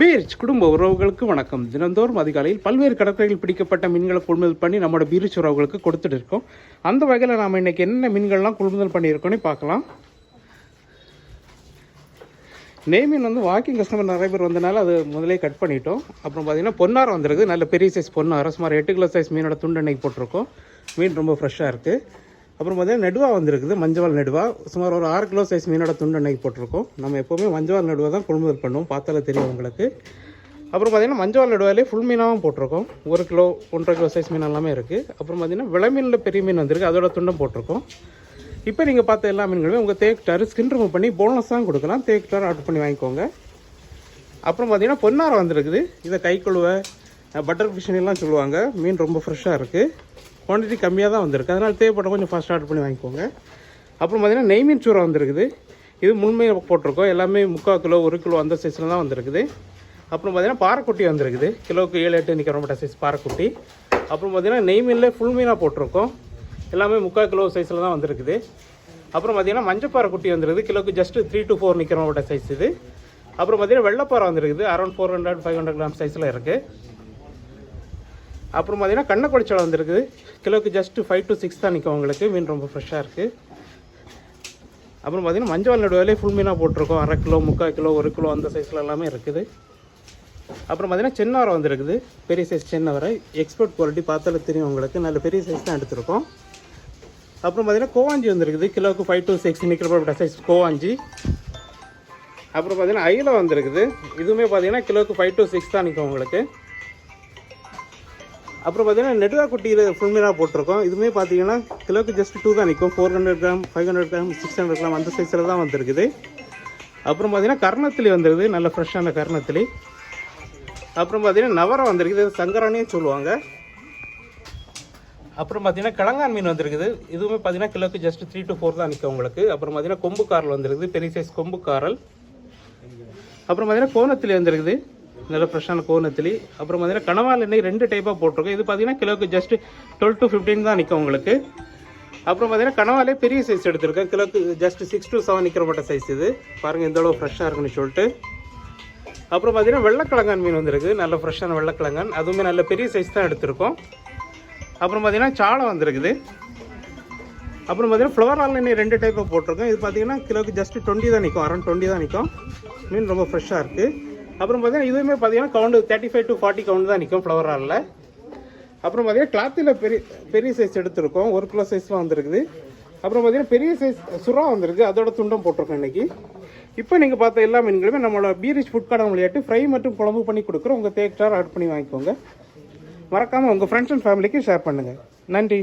பீரிச் குடும்ப உறவுகளுக்கு வணக்கம். தினந்தோறும் அதிகாலையில் பல்வேறு கடற்கரையில் பிடிக்கப்பட்ட மீன்களை கொள்முதல் பண்ணி நம்மளோட பீரிச் உறவுகளுக்கு கொடுத்துட்டு இருக்கோம். அந்த வகையில் நாம் இன்னைக்கு என்ன மீன்கள்லாம் கொள்முதல் பண்ணியிருக்கோன்னு பார்க்கலாம். நெய் மீன் வந்து வாக்கிங் கஸ்டமர் நிறைய பேர் வந்தனால அது முதலே கட் பண்ணிட்டோம். அப்புறம் பார்த்திங்கன்னா பொன்னாரம் வந்திருக்கு நல்ல பெரிய சைஸ் பொன்னாரம் சுமார் எட்டு கிலோ சைஸ் மீனோட துண்டு அன்னைக்கு போட்டிருக்கோம். மீன் ரொம்ப ஃப்ரெஷ்ஷாக இருக்குது அப்புறம் பார்த்தீங்கன்னா நெடுவா வந்திருக்குது மஞ்சவால் நெடுவா. சுமார் ஒரு ஆறு கிலோ சைஸ் மீனோட துண்டு அன்னைக்கு போட்டிருக்கோம். நம்ம எப்போவுமே மஞ்சவால் நெடுவா தான் கொள்முதல் பண்ணுவோம். பார்த்தாலே தெரியும் உங்களுக்கு. அப்புறம் பார்த்தீங்கன்னா மஞ்சள் நெடுவாலே ஃபுல் மீனாகவும் போட்டிருக்கோம். ஒரு கிலோ ஒன்றரை கிலோ சைஸ் மீன் எல்லாமே இருக்குது அப்புறம் பார்த்தீங்கன்னா விளை மீனில் பெரிய மீன் வந்திருக்கு. அதோட துண்டும் போட்டிருக்கோம். இப்போ நீங்கள் பார்த்த எல்லா மீன்களுமே உங்கள் தேக்கிட்டார் ஸ்கின் ரிமூவ் பண்ணி போனஸ் தான் கொடுக்கலாம். தேக்கிட்டார் ஆர்டர் பண்ணி வாங்கிக்கோங்க. அப்புறம் பார்த்தீங்கன்னா பொன்னாரம் வந்திருக்குது. இதை கைக்குழுவை பட்டர் ஃபிஷன் எல்லாம் சொல்லுவாங்க. மீன் ரொம்ப ஃப்ரெஷ்ஷாக இருக்குது குவான்டிட்டி கம்மியாக தான் வந்திருக்கு. அதனால் தேவைப்பட்ட கொஞ்சம் ஃபஸ்ட் ஆர்டர் பண்ணி வாங்கிக்கோங்க. அப்புறம் பார்த்தீங்கன்னா நெய் மீன் சூறா வந்திருக்குது. இது முன்மை போட்டிருக்கோம். எல்லாமே முக்கால் கிலோ ஒரு கிலோ அந்த சைஸில் தான் வந்திருக்குது. அப்புறம் பார்த்தீங்கன்னா பாறைக்குட்டி வந்திருக்குது. கிலோவுக்கு ஏழு எட்டு நிற்கிற மாட்ட சைஸ் பாறைக்குட்டி. அப்புறம் பார்த்தீங்கன்னா நெய் மீனில் ஃபுல் மீனாக போட்டிருக்கோம். எல்லாமே முக்கால் கிலோ சைஸில் தான் வந்திருக்குது. அப்புறம் பார்த்தீங்கன்னா மஞ்சப்பாறை குட்டி வந்துருக்குது கிலோக்கு ஜஸ்ட் த்ரீ டு ஃபோர் நிற்கிற மாட்ட சைஸ் இது. அப்புறம் பார்த்தீங்கன்னா வெள்ளப்பாறை வந்துருக்குது. Around four hundred five hundred gram சைஸில் இருக்குது அப்புறம் பார்த்தீங்கன்னா கண்ணக்குடிச்சலை வந்திருக்குது. கிலோக்கு ஜஸ்ட் ஃபைவ் டு சிக்ஸ் தான் நிற்கும் உங்களுக்கு. மீன் ரொம்ப ஃப்ரெஷ்ஷாக இருக்குது அப்புறம் பார்த்தீங்கன்னா மஞ்சள் நடுவிலே ஃபுல் மீனாக போட்டிருக்கோம். அரை கிலோ முக்கால் கிலோ ஒரு கிலோ அந்த சைஸில் எல்லாமே இருக்குது. அப்புறம் பார்த்தீங்கன்னா சென்னவரை வந்திருக்குது. பெரிய சைஸ் சென்னவரை எக்ஸ்போர்ட் குவாலிட்டி பார்த்தாலே தெரியும் உங்களுக்கு. நல்ல பெரிய சைஸ் தான் எடுத்திருக்கோம். அப்புறம் பார்த்தீங்கன்னா கோவாஞ்சி வந்திருக்குது. கிலோவுக்கு ஃபைவ் டு சிக்ஸ் நிற்கிற சைஸ் கோவாஞ்சி. அப்புறம் பார்த்தீங்கன்னா ஐல வந்திருக்குது. இதுவுமே பார்த்தீங்கன்னா கிலோவுக்கு ஃபைவ் டு சிக்ஸ் தான் நிற்கும் உங்களுக்கு. அப்புறம் பார்த்தீங்கன்னா நெடுவா குட்டியில் ஃபுல் மீனாக போட்டிருக்கோம். இதுவுமே பார்த்தீங்கன்னா கிலோக்கு ஜஸ்ட் டூ தான் நிற்கும் four hundred gram five hundred gram six hundred gram அந்த சைஸில் தான் வந்திருக்குது. அப்புறம் பார்த்தீங்கன்னா கர்ணத்திலி வந்துருக்குது. நல்ல ஃப்ரெஷ்ஷான கர்ணத்திலி. அப்புறம் பார்த்தீங்கன்னா நவரம் வந்திருக்குது. இது சொல்லுவாங்க. அப்புறம் பார்த்தீங்கன்னா கிழங்கான் மீன் வந்திருக்குது. இதுவுமே பார்த்தீங்கன்னா கிலோக்கு ஜஸ்ட் த்ரீ டு ஃபோர் தான் நிற்கும் உங்களுக்கு. அப்புறம் பார்த்தீங்கன்னா கொம்பு காரல் வந்திருக்குது. பெரிய சைஸ் கொம்பு காரல் அப்புறம் பார்த்தீங்கன்னா கோணத்திலி வந்திருக்குது. நல்ல ஃப்ரெஷ்ஷான கோனத்திலி அப்புறம் பார்த்தீங்கன்னா கனவால் எண்ணெய் ரெண்டு டைப்பாக போட்டிருக்கோம். இது பார்த்தீங்கன்னா கிலோக்கு ஜஸ்ட் டுவெல் டு ஃபிஃப்டீன் தான் நிற்கும் உங்களுக்கு. அப்புறம் பார்த்தீங்கன்னா கனவாலே பெரிய சைஸ் எடுத்திருக்கேன். கிலோக்கு ஜஸ்ட் சிக்ஸ் டு செவன் நிற்கிற மட்டும் சைஸ் இது. பாருங்கள் இந்த அளவு ஃப்ரெஷ்ஷாக இருக்குன்னு சொல்லிட்டு. அப்புறம் பார்த்தீங்கன்னா வெள்ளைக்கிழங்கான் மீன் வந்திருக்கு. நல்ல ஃப்ரெஷ்ஷான வெள்ளக்கிழங்கான் அதுவுமே நல்ல பெரிய சைஸ் தான் எடுத்திருக்கோம். அப்புறம் பார்த்தீங்கன்னா சாளம் வந்திருக்குது. அப்புறம் பார்த்தீங்கன்னா ஃப்ளவர் ஆன்லைன் ரெண்டு டைப்பாக போட்டிருக்கோம். இது பார்த்தீங்கன்னா கிலோக்கு ஜஸ்ட் டுவெண்ட்டி தான் நிற்கும் அரௌண்ட் டுவெண்ட்டி தான் நிற்கும் மீன் ரொம்ப ஃப்ரெஷ்ஷாக இருக்குது அப்புறம் பார்த்தீங்கன்னா இதுவுமே பார்த்தீங்கன்னா count thirty five to forty count தான் நிற்கும் ஃப்ளவர் ஆலில் அப்புறம் பார்த்தீங்கன்னா கிளாத்தில் பெரிய பெரிய சைஸ் எடுத்திருக்கோம். ஒரு கிலோ சைஸ்லாம் வந்திருக்குது. அப்புறம் பார்த்தீங்கன்னா பெரிய சைஸ் சுறா வந்திருக்கு. அதோட துண்டம் போட்டிருக்கோம் இன்னைக்கு. இப்போ நீங்கள் பார்த்த எல்லா மீன்களுமே நம்மளோட பீரிச் ஃபுட் கடை விளையாட்டு ஃப்ரை மற்றும் குழம்பு பண்ணி கொடுக்குறோம். உங்கள் தேக் ஆட் பண்ணி வாங்கிக்கோங்க. மறக்காமல் உங்கள் ஃப்ரெண்ட்ஸ் அண்ட் ஃபேமிலிக்கு ஷேர் பண்ணுங்கள் நன்றி.